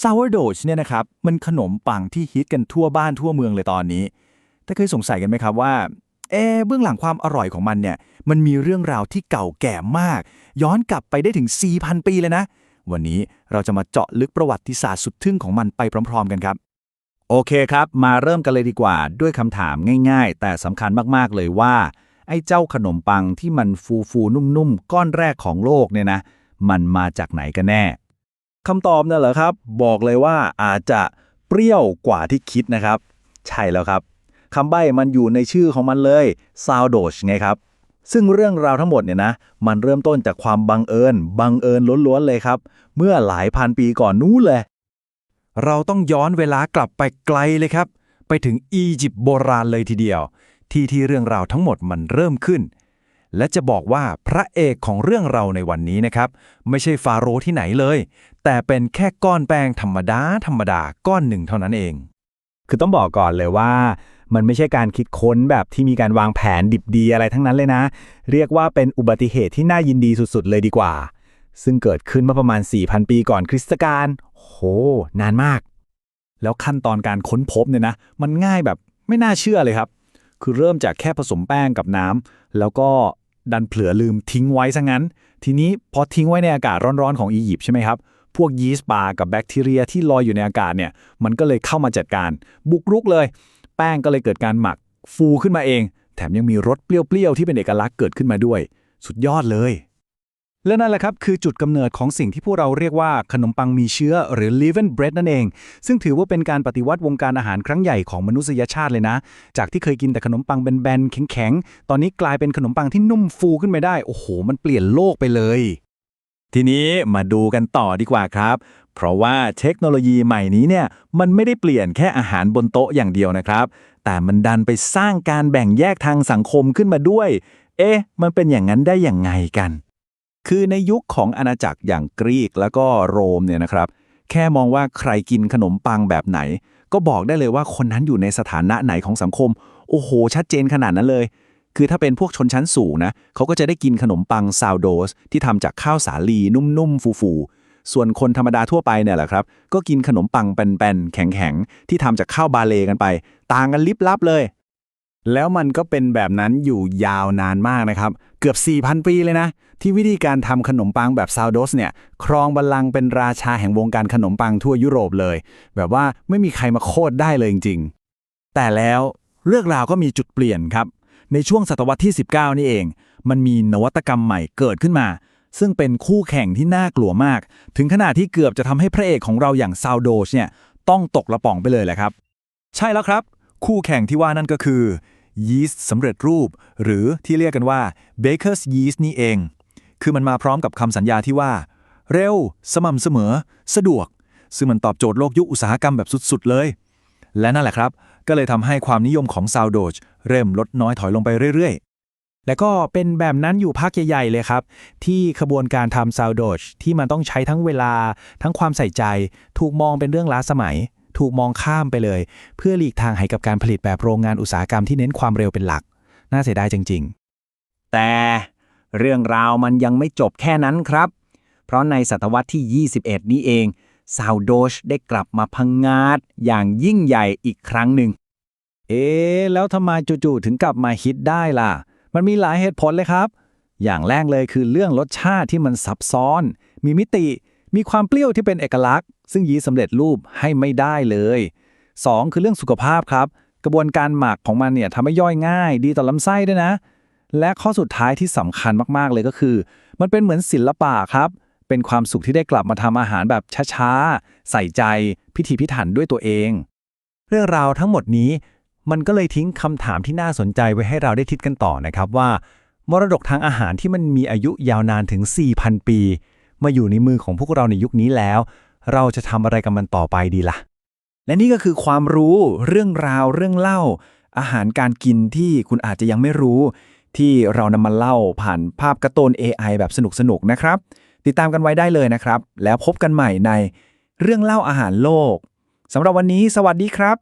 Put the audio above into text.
ซาวโดชเนี่ยนะครับมันขนมปังที่ฮิตกันทั่วบ้านทั่วเมืองเลยตอนนี้ แต่เคยสงสัยกันไหมครับว่าเอเบื้องหลังความอร่อยของมันเนี่ยมันมีเรื่องราวที่เก่าแก่มาก ย้อนกลับไปได้ถึง 4,000 ปีเลยนะ วันนี้เราจะมาเจาะลึกประวัติศาสตร์สุดทึ่งของมันไปพร้อม ๆ กันครับ โอเคครับ มาเริ่มกันเลยดีกว่าด้วยคำถามง่าย ๆ แต่สำคัญมากๆเลยว่า ไอ้เจ้าขนมปังที่มันฟูฟูๆนุ่มๆก้อนแรกของโลกเนี่ยนะ มันมาจากไหนกันแน่ คำตอบน่ะเหรอครับ บอกเลยว่าอาจจะเปรี้ยวกว่าที่คิดนะครับ ใช่แล้วครับคำใบ้มันอยู่ในชื่อของมันเลยซาวโดชไงครับ ซึ่งเรื่องราวทั้งหมดเนี่ยนะ มันเริ่มต้นจากความบังเอิญ บังเอิญล้วนๆเลยครับ เมื่อหลายพันปีก่อนนู้นเลย เราต้องย้อนเวลากลับไปไกลเลยครับ ไปถึงอียิปต์โบราณเลยทีเดียว ที่ที่เรื่องราวทั้งหมดมันเริ่มขึ้น และจะบอกว่าพระเอกของเรื่องเราในวันนี้นะครับ ไม่ใช่ฟาโรห์ที่ไหนเลย แต่เป็นแค่ก้อนแป้งธรรมดา ธรรมดาก้อนหนึ่งเท่านั้นเอง คือต้องบอกก่อนเลยว่า มันไม่ใช่การคิดค้นแบบที่มีการวางแผนดิบดีอะไรทั้งนั้นเลยนะ เรียกว่าเป็นอุบัติเหตุที่น่ายินดีสุดๆ เลยดีกว่า ซึ่งเกิดขึ้นเมื่อประมาณ 4,000 ปีก่อนคริสตกาลโห นานมาก แล้วขั้นตอนการค้นพบเนี่ยนะ มันง่ายแบบไม่น่าเชื่อเลยครับ คือเริ่มจากแค่ผสมแป้งกับน้ำแล้วก็ดันเผลอลืมทิ้งไว้ซะงั้น ทีนี้พอทิ้งไว้ในอากาศร้อนๆของอียิปต์ใช่ไหมครับพวกยีสต์บากับแบคทีเรียที่ลอยอยู่ในอากาศเนี่ยมันก็เลยเข้ามาจัดการ บุกรุกเลย แป้งก็เลยเกิดการหมักฟูขึ้นมาเอง แถมยังมีรสเปรี้ยวๆที่เป็นเอกลักษณ์เกิดขึ้นมาด้วย สุดยอดเลย และนั่นแหละครับคือจุดกำเนิดของสิ่งที่พวกเราเรียกว่าขนมปังมีเชื้อหรือ living bread นั่นเอง ซึ่งถือว่าเป็นการปฏิวัติวงการอาหารครั้งใหญ่ของมนุษยชาติเลยนะ จากที่เคยกินแต่ขนมปังแบนๆ แข็งๆ ตอนนี้กลายเป็นขนมปังที่นุ่มฟูขึ้นมาได้ โอ้โห มันเปลี่ยนโลกไปเลย ทีนี้มาดูกันต่อดีกว่าครับ เพราะว่าเทคโนโลยีใหม่นี้เนี่ยมันไม่ได้เปลี่ยนแค่อาหารบนโต๊ะอย่างเดียวนะครับ แต่มันดันไปสร้างการแบ่งแยกทางสังคมขึ้นมาด้วย เอ๊ะ มันเป็นอย่างนั้นได้อย่างไงกัน คือในยุคของอาณาจักรอย่างกรีกแล้วก็โรมเนี่ยนะครับ แค่มองว่าใครกินขนมปังแบบไหน ก็บอกได้เลยว่าคนนั้นอยู่ในสถานะไหนของสังคม โอ้โห ชัดเจนขนาดนั้นเลย คือถ้าเป็นพวกชนชั้นสูงนะเขาก็จะได้กินขนมปังซาวโดสที่ทำจากข้าวสาลีนุ่มๆฟูๆส่วนคนธรรมดาทั่วไปเนี่ยแหละครับ ก็กินขนมปังแป้นๆแข็งๆที่ทำจากข้าวบาเลกันไป ต่างกันลิบลับเลย แล้วมันก็เป็นแบบนั้นอยู่ยาวนานมากนะครับ เกือบ 4,000 ปีเลยนะ ที่วิธีการทำขนมปังแบบซาวโดสเนี่ย ครองบัลลังก์เป็นราชาแห่งวงการขนมปังทั่วยุโรปเลย แบบว่าไม่มีใครมาโค่นได้เลยจริงๆ แต่แล้วเรื่องราวก็มีจุดเปลี่ยนครับ ในช่วงศตวรรษที่ 19 นี่เอง มันมีนวัตกรรมใหม่เกิดขึ้นมา ซึ่งเป็นคู่แข่งที่น่ากลัวมาก ถึงขนาดที่เกือบจะทำให้พระเอกของเราอย่างซาวโดชเนี่ยต้องตกละป่องไปเลยแหละครับ ใช่แล้วครับ คู่แข่งที่ว่านั่นก็คือ ยีสต์สำเร็จรูป หรือที่เรียกกันว่า Baker's Yeast นี่เอง คือมันมาพร้อมกับคำสัญญาที่ว่า เร็ว สม่ำเสมอ สะดวก ซึ่งมันตอบโจทย์โลกยุคอุตสาหกรรมแบบสุดๆเลย และนั่นแหละครับ ก็เลยทำให้ความนิยมของซาวโดชเริ่มลดน้อยถอยลงไปเรื่อย ๆและก็เป็นแบบนั้นอยู่พักใหญ่ ๆ เลยครับ ที่ขบวนการทำซาวโดชที่มันต้องใช้ทั้งเวลาทั้งความใส่ใจ ถูกมองเป็นเรื่องล้าสมัย ถูกมองข้ามไปเลย เพื่อหลีกทางให้กับการผลิตแบบโรงงานอุตสาหกรรมที่เน้นความเร็วเป็นหลัก น่าเสียดายจริง ๆ แต่เรื่องราวมันยังไม่จบแค่นั้นครับ เพราะในศตวรรษที่ 21 นี้เองซาวโดชได้กลับมาพังงาดอย่างยิ่งใหญ่อีกครั้งหนึ่ง เอ๊แล้วทำไมจู่ๆถึงกลับมาฮิตได้ล่ะ มันมีหลายเหตุผลเลยครับ อย่างแรกเลยคือเรื่องรสชาติที่มันซับซ้อน มีมิติ มีความเปรี้ยวที่เป็นเอกลักษณ์ ซึ่งยีสต์สำเร็จรูปให้ไม่ได้เลย 2. คือเรื่องสุขภาพครับ กระบวนการหมักของมันเนี่ยทำให้ย่อยง่าย ดีต่อลำไส้ด้วยนะ และข้อสุดท้ายที่สำคัญมากๆเลยก็คือ มันเป็นเหมือนศิลปะครับ เป็นความสุขที่ได้กลับมาทำอาหารแบบช้าๆ ใส่ใจ พิถีพิถันด้วยตัวเอง เรื่องราวทั้งหมดนี้ มันก็เลยทิ้งคำถามที่น่าสนใจไว้ให้เราได้คิดกันต่อนะครับว่า มรดกทางอาหารที่มันมีอายุยาวนานถึง 4,000 ปี มาอยู่ในมือของพวกเราในยุคนี้แล้ว เราจะทำอะไรกับมันต่อไปดีล่ะ และนี่ก็คือความรู้เรื่องราวเรื่องเล่า อาหารการกินที่คุณอาจจะยังไม่รู้ ที่เรานำมาเล่าผ่านภาพการ์ตูน AI แบบสนุกๆนะครับ ติดตามกันไว้ได้เลยนะครับ แล้วพบกันใหม่ในเรื่องเล่าอาหารโลกสำหรับวันนี้ สวัสดีครับ